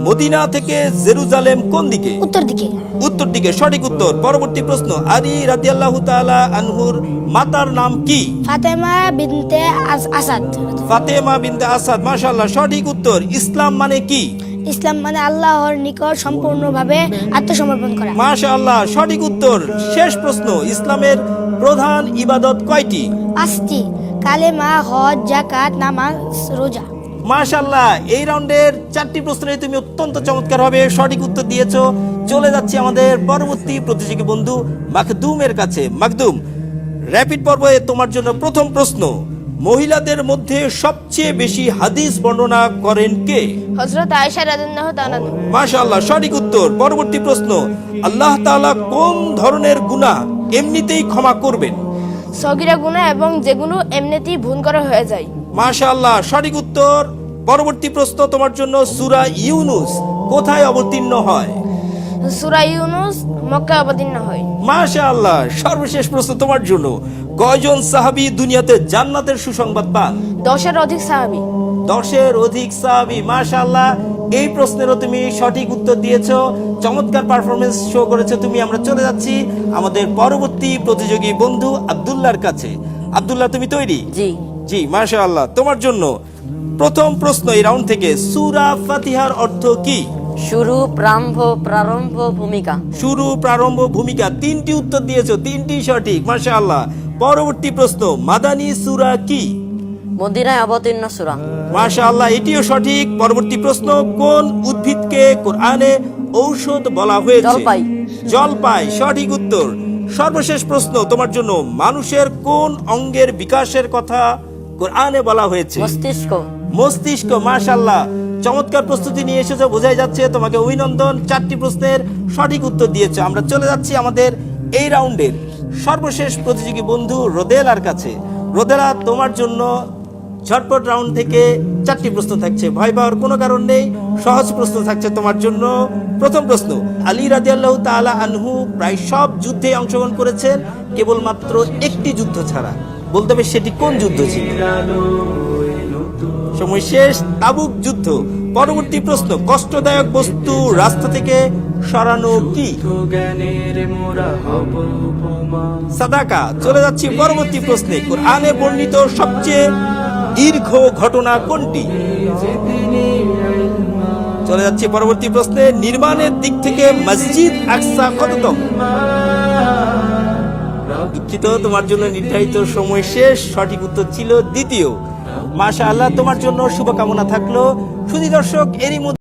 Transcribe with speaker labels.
Speaker 1: Medina থেকে Jerusalem কোন দিকে?
Speaker 2: উত্তর দিকে।
Speaker 1: উত্তর দিকে সঠিক উত্তর। পরবর্তী প্রশ্ন আলী রাদিয়াল্লাহু তাআলা আনহুর মাতার নাম কি?
Speaker 2: ফাতেমা বিনতে আস- আসাদ।
Speaker 1: ফাতেমা বিনতে আসাদ মাশাআল্লাহ সঠিক উত্তর। ইসলাম মানে কি?
Speaker 2: ইসলাম মানে আল্লাহর নিকট সম্পূর্ণভাবে আত্মসমর্পণ করা।
Speaker 1: মাশাআল্লাহ সঠিক উত্তর। শেষ প্রশ্ন ইসলামের প্রধান ইবাদত কয়টি?
Speaker 2: পাঁচটি। কালেমা হজ জাকাত নামাজ রোজা।
Speaker 1: মাশাআল্লাহ এই রাউন্ডের চারটি প্রশ্নের তুমি অত্যন্ত চমৎকারভাবে সঠিক উত্তর দিয়েছ। চলে যাচ্ছি আমাদের পরবর্তী প্রতিযোগী বন্ধু মাকদুমের কাছে। মাকদুম র্যাপিড পর্বে তোমার জন্য প্রথম প্রশ্ন মহিলাদের মধ্যে সবচেয়ে বেশি হাদিস বর্ণনা করেন কে?
Speaker 3: হজরত আয়েশা রাদিয়াল্লাহু তাআলা।
Speaker 1: মাশাআল্লাহ সঠিক উত্তর। পরবর্তী প্রশ্ন আল্লাহ তাআলা কোন ধরনের গুনাহ এমনিতেই ক্ষমা করবেন?
Speaker 3: সগিরা গুনাহ এবং যেগুলো এমনিতেই ভুল করা হয়ে যায়।
Speaker 1: মাশাআল্লাহ সঠিক উত্তর। পরবর্তী প্রশ্ন তোমার জন্য সুরা ইউনুস কোথায় অবতীর্ণ হয়?
Speaker 3: সূরা ইউনুস মক্কা অবতীর্ণ হয়।
Speaker 1: মাশাআল্লাহ সর্বশেষ প্রশ্ন তোমার জন্য। কয়জন সাহাবী দুনিয়াতে জান্নাতের সুসংবাদ পান?
Speaker 3: দশের অধিক সাহাবী।
Speaker 1: দশের অধিক সাহাবী মাশাআল্লাহ। এই প্রশ্নেরও তুমি সঠিক উত্তর দিয়েছ। চমৎকার পারফরমেন্স শো করেছ তুমি আমরা চলে যাচ্ছি আমাদের পরবর্তী প্রতিযোগী বন্ধু আব্দুল্লাহর কাছে। আব্দুল্লাহ তুমি তৈরি?
Speaker 4: জি।
Speaker 1: জি মাশাআল্লাহ। তোমার জন্য প্রথম প্রশ্ন এই রাউন্ড থেকে সূরা ফাতিহার অর্থ কি?
Speaker 4: শুরু প্রারম্ভ প্রারম্ভ ভূমিকা।
Speaker 1: শুরু প্রারম্ভ ভূমিকা তিনটি উত্তর দিয়েছ তিনটি সঠিক মাশাআল্লাহ। পরবর্তী প্রশ্ন মাদানী সুরা কি?
Speaker 4: মদিনায় অবতীর্ণ সুরা।
Speaker 1: মাশাআল্লাহ এটিও সঠিক। পরবর্তী প্রশ্ন কোন উদ্ভিদকে কোরআনে ঔষধ বলা হয়েছে?
Speaker 4: জলপাই।
Speaker 1: জলপাই সঠিক উত্তর। সর্বশেষ প্রশ্ন তোমার জন্য মানুষের কোন অঙ্গের বিকাশের কথা কোরআনে বলা হয়েছে
Speaker 4: মস্তিষ্ক।
Speaker 1: মস্তিষ্ক মাশাল্লাহ চমৎকার প্রস্তুতি নিয়ে এসেছ বোঝাই যাচ্ছে তোমাকে অভিনন্দন চারটি প্রশ্নের সঠিক উত্তর দিয়েছে। আমরা চলে যাচ্ছি আমাদের এই রাউন্ডের সর্বশেষ প্রতিযোগী বন্ধু রোদেলার কাছে। রোদেলা তোমার জন্য ঝটপট রাউন্ড থেকে চারটি প্রশ্ন থাকছে। ভয় পাওয়ার কোনো কারণ নেই সহজ প্রশ্ন থাকছে তোমার জন্য। প্রথম প্রশ্ন আলী রাদিয়াল্লাহু তাআলা আনহু প্রায় সব যুদ্ধে অংশগ্রহণ করেছেন কেবলমাত্র একটি যুদ্ধ ছাড়া। বলতে হবে সেটি কোন যুদ্ধ ছিল? সময় শেষ, তাবুক যুদ্ধ। পরবর্তী প্রশ্ন, কষ্টদায়ক বস্তু রাস্তা থেকে সরানো কি? সাদাকা, চলে যাচ্ছি পরবর্তী প্রশ্নে। কোরআনে বর্ণিত সবচেয়ে দীর্ঘ ঘটনা কোনটি? চলে যাচ্ছি পরবর্তী প্রশ্নে। নির্মাণের দিক থেকে মসজিদ আকসা কততম? দুঃখিত, তোমার জন্য নির্ধারিত সময় শেষ। সঠিক উত্তর ছিল দ্বিতীয়। মাশা আল্লাহ তোমার জন্য শুভকামনা থাকল। সুধী দর্শক, এরই মধ্যে